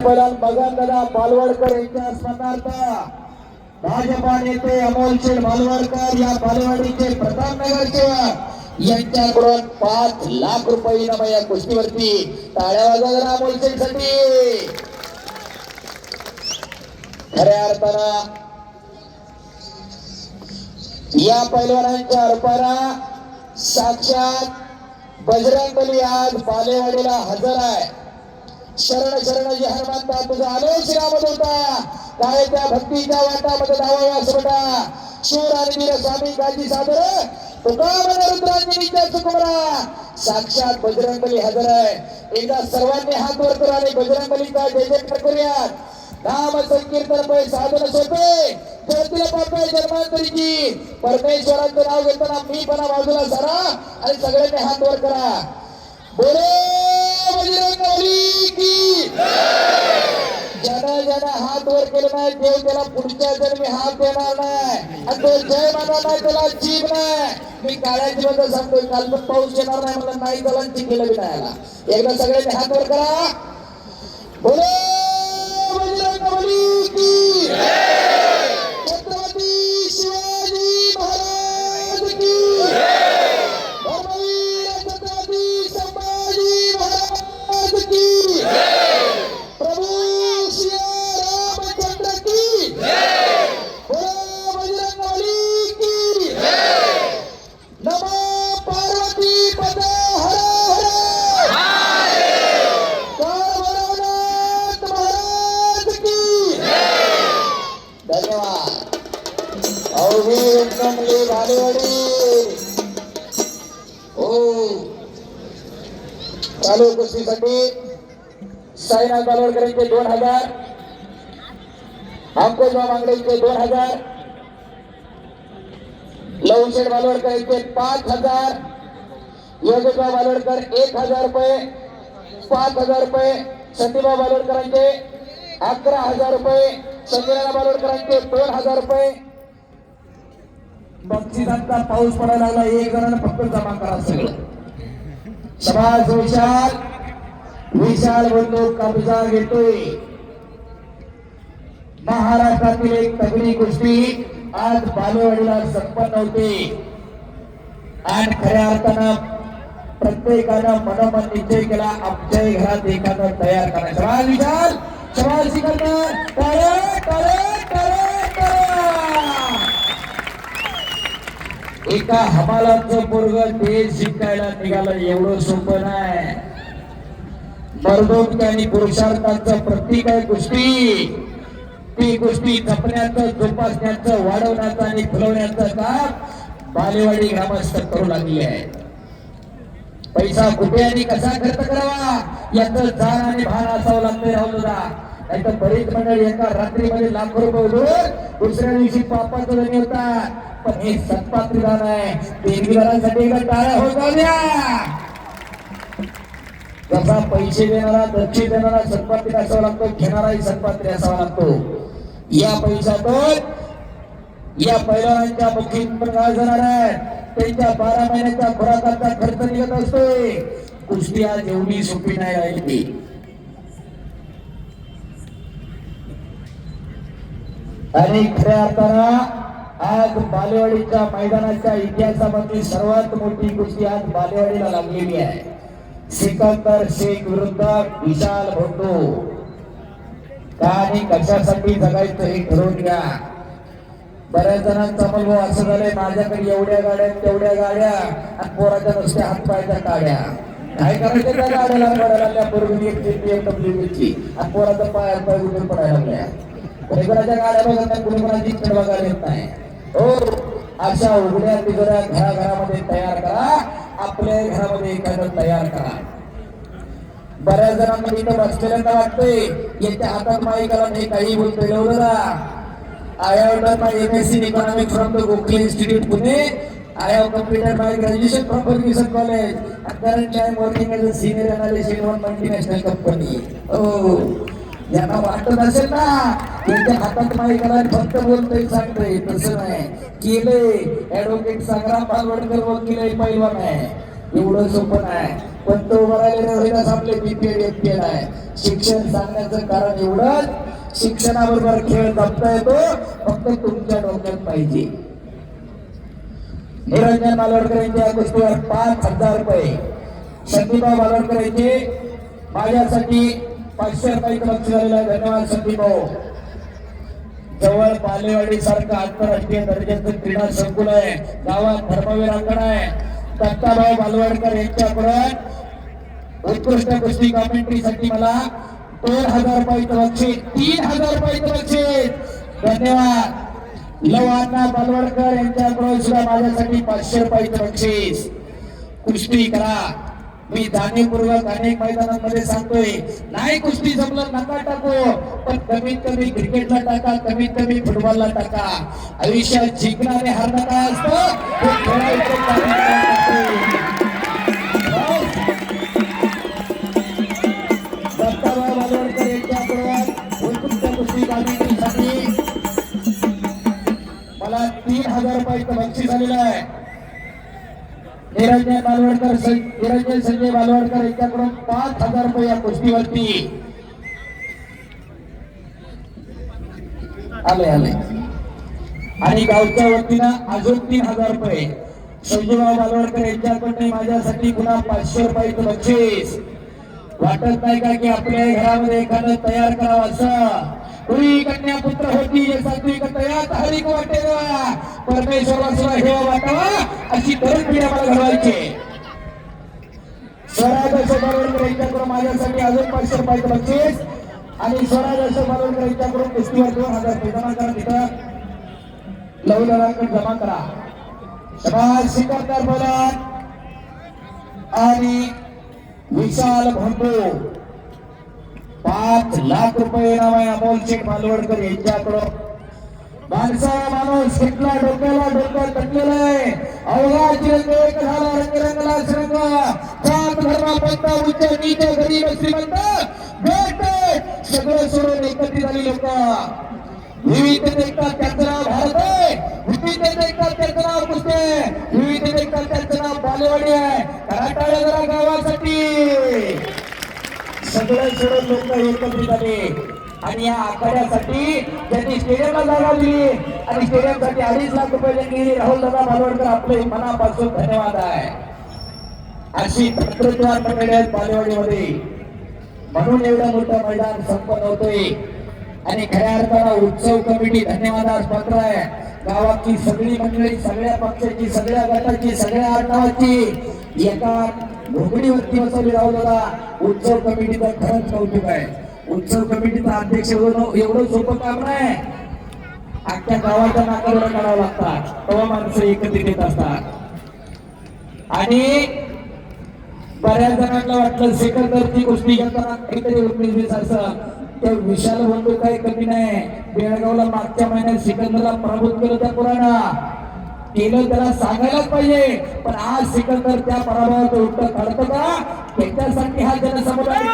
पहिला बघन दादा यांच्या स्मरणार्थ भाजपा नेते अमोल शेठ बालवडकर या बालवाडीचे प्रतापनगरचे यांच्याकडून पाच लाख रुपये इनाम या कुस्तीवरती टाळ्या वाजवा जरा अमोल शेठ खऱ्या अर्थानं या पैलवानांच्या रूपाला साक्षात बजरंग बली आज बालेवाडीला हजर आहे. शरण शरण जी हनुमंता तुझा आलो श्रीरामत होता. काय त्या भक्तीच्या वाटामध्ये धावावा असोटा शूर आणि वीर स्वामी काजी सादर. तुका मन साक्षात बजरंगली हजर आहे. एकदा सर्वांनी हात वर करू आणि बजरंगलीचा जय जयकार करूयात. नाम संकीर्तन पै साधन सोपे. ज्योतीला पापे जन्मांतरीची. परमेश्वरांचं नाव घेताना मी पणा बाजूला सरा आणि सगळ्यांनी हात वर करा. बोले! हात वर केलं नाही देव त्याला पुढच्या हात देणार नाही आणि तो जय म्हणणार नाही त्याला जीव नाही. मी काळ्याची बद्दल सांगतोय काल पण पाऊस येणार नाही मला नाही त्याला केलं बी नाही आला एकदा सगळ्यांनी हात वर करा. बोलो बजरंग बली की. चालू कुस्तीसाठी साईनाथ बालोडकरांचे दोन हजार अंकुशराव मांगडेंचे दोन हजार लवशेठ बालोडकर यांचे पाच हजार योगेशबा बालोडकर एक हजार रुपये पाच हजार रुपये संदीपराव बालोडकरांचे अकरा हजार रुपये संजयराव बालोडकरांचे दोन हजार रुपये. बक्षिसांचा पाऊस पडायला लागला एक जणांना फक्त जमा करा सगळं. समाज विचार विशाल बंधू कब्जा घेतोय. महाराष्ट्रातील एक तगडी गोष्टी आज बालेवाडीला संपन्न होते. आणि खऱ्या अर्थानं प्रत्येकानं मनोमन निश्चय केला आमच्या घरात एखादं तयार करा समाज विशाल समाज सिकंदर एका हमालाचं पोरग ते जिंकायला निघालं एवढं सोपं नाही. मर्दोक्ती आणि पुरुषार्थाचं प्रत्येक आहे गोष्टी ती गोष्टी जपण्याचं जोपासण्याचं वाढवण्याचं आणि फुलवण्याचं काम बालेवाडी ग्रामस्थ करू लागली आहे पैसा कुठे आणि कसा खर्च करावा? याचं जाण आणि भान असावं लागतंय राहुल दादा बरीच मंडळी एका रात्रीमध्ये लाखो रुपये उडवून दुसऱ्या दिवशी पापाचं धनी होतात पण हे सत्पात्री विधान आहे. देवीदारांसाठी एकदा टाळ्या होत आल्या जसा पैसे देणारा दक्षिण देणारा सत्पात्री असावा लागतो घेणाराही सत्पात्री असावा लागतो. या पैशातून या पैलवानांच्या मुखी पण काय जाणार आहे. त्यांच्या बारा महिन्याच्या खुराकाचा खर्च निघत असतोय. कुस्ती आज एवढी सोपी नाही राहिली. आणि खऱ्या अर्थानं आज बालेवाडीच्या मैदानाच्या इतिहासामधली सर्वात मोठी कुस्ती आज बालेवाडीला लागलेली आहे सिकंदर शेख विरुद्ध विशाल भोंडू का आणि कशासाठी जगायचं हे ठरवून घ्या बऱ्याच जणांचा अनुभव असं झालंय माझ्याकडे एवढ्या गाड्या तेवढ्या गाड्या आणि पोराच्या नुसत्या हातपायच्या काड्या काय करायचं त्या गाड्याला पडायला त्या बरोबर एक आणि पोराचा पाय पाय उठून पडायला लागल्या परिवाराच्या गाड्यामध्ये कुणी कोणाची चढवा येत नाही. हो अशा उघड्या तिघड्या घराघरामध्ये तयार करा. आपल्या घरामध्ये एखादं तयार करा. बऱ्याच जणांना इथं बसलेल्यांना वाटते येत्या हातात माई करा मी काही बोलते लवकरा I I T M S economic from the Gokhale institute Pune I I computer my graduation from permission college senior analyst in one multinational company यांना वाटत असेल ना. त्यांच्या हातात माईकाला फक्त बोलतोय सांगतोय. तसं नाही. केले ऍडव्होकेट संग्राम बालवडकर वकील आहे पैलवान आहे. एवढं सोपं नाही. पण तो बघायला होईनाच आपले बीपीएड एफपीएड आहे. शिक्षण सांगण्याचं कारण एवढंच. शिक्षणाबरोबर खेळ जपता येतो. फक्त तुमच्या डोक्यात पाहिजे. निरंजन मालवडकर यांच्या गोष्टीवर पाच हजार रुपये. संदीपा मालवडकर यांचे माझ्यासाठी पाचशे रुपये खर्च झालेला आहे धन्यवाद संदीपभाऊ जवळ बालेवाडी सारखं आंतरराष्ट्रीय दर्जाचं क्रीडा संकुल आहे. गावात धर्मवीरांगण आहे. दत्ताभाऊ बालवडकर यांच्याकडून उत्कृष्ट गोष्टी कॉमेंट्रीसाठी मला दोन हजार रुपये बक्षीस तीन हजार रुपये बक्षीस. धन्यवाद. लवाना बालवडकर यांच्याकडून सुद्धा माझ्यासाठी पाचशे रुपयाचं बक्षीस. कुस्ती करा. मी जाणीवपूर्वक अनेक मैदानांमध्ये सांगतोय नाही कुस्ती जमलं नका टाकू पण कमीत कमी क्रिकेटला टाका कमीत कमी फुटबॉलला टाका आयुष्यात जिंकणारे हर काय असतं मला तीन हजार रुपयाचं बक्षीस आलेलं आहे निरंजन बालवडकर निरंजन संजय बालवडकर यांच्याकडून पाच हजार रुपये या कुस्तीवरती. आले आले. आणि गावच्या वतीनं अजून तीन हजार रुपये. संजयभाऊ बालवडकर यांच्याकडून माझ्यासाठी पुन्हा पाचशे रुपयाचं बक्षीस. वाटत नाही का की आपल्या घरामध्ये एखादं तयार करावं असं? पुरी कन्या पुत्र होती जे सात्विक तयार हरिक वाटेवा परमेश्वरा हे वाटावा अशी तरुण पिढी आम्हाला घडवायची स्वराज अशोक बालवडकर यांच्याकडून माझ्यासाठी अजून पाचशे रुपयाचं बक्षीस. आणि स्वराज अशोक बालवडकर यांच्याकडून कुस्तीवर दोन हजार रुपये जमा करा तिथं लवकराकडे जमा करा. समाज सिकंदर बोला आणि विशाल भंडू पाच लाख रुपये नाव आहे अमोल मालवडकर यांच्याकडून माणसा माणूस कुठला डोक्याला डोकं तटलेलं आहे अवघा चिरंग एक झाला रंगरंगला श्रंग जात धर्म उच्च नीच गरीब श्रीमंत. भेट सगळं सोडून एकत्रित झाली लोक. विविध त्यांचं नाव भारत आहे. विविध त्यांचं नाव विविध त्यांचं नाव बालेवाडी आहे. कराटाळ्या जरा गावासाठी. सगळे सोडून लोक एकत्रित आले आणि या आखाड्यासाठी त्यांनी स्टेडियमला जागा दिली आणि स्टेडियमसाठी अडीच लाख रुपये त्यांनी राहुल दादा मालवडकर आपले मनापासून धन्यवाद आहे. अशी तंत्रज्ञान मंडळी आहेत बालेवाडीमध्ये. म्हणून एवढं मोठं मैदान संपन्न होतोय. आणि खऱ्या अर्थानं उत्सव कमिटी धन्यवादास पात्र आहे. गावातली सगळी मंडळी सगळ्या पक्षाची सगळ्या गटाची सगळ्या आडनावाची एका घोगडी बसवली राहू दादा उत्सव कमिटीचा खरंच कौतुक आहे. उत्सव कमिटीचा अध्यक्ष एवढं सोपं काम नाही. अख्ख्या गावाचा नाकावर करावा लागतात तेव्हा माणसं एकत्रित येत असतात. आणि बऱ्याच जणांना वाटलं सिकंदरची गोष्टी करताना काहीतरी उन्नीस असं तर विशाल बंधू काही कमी नाही. बेळगावला मागच्या महिन्यात सिकंदरला पराभूत केलं त्या पुराणा केलं त्याला सांगायलाच पाहिजे. पण आज सिकंदर त्या पराभवाचं उत्तर काढतो का? त्याच्यासाठी हा जनसमुदाय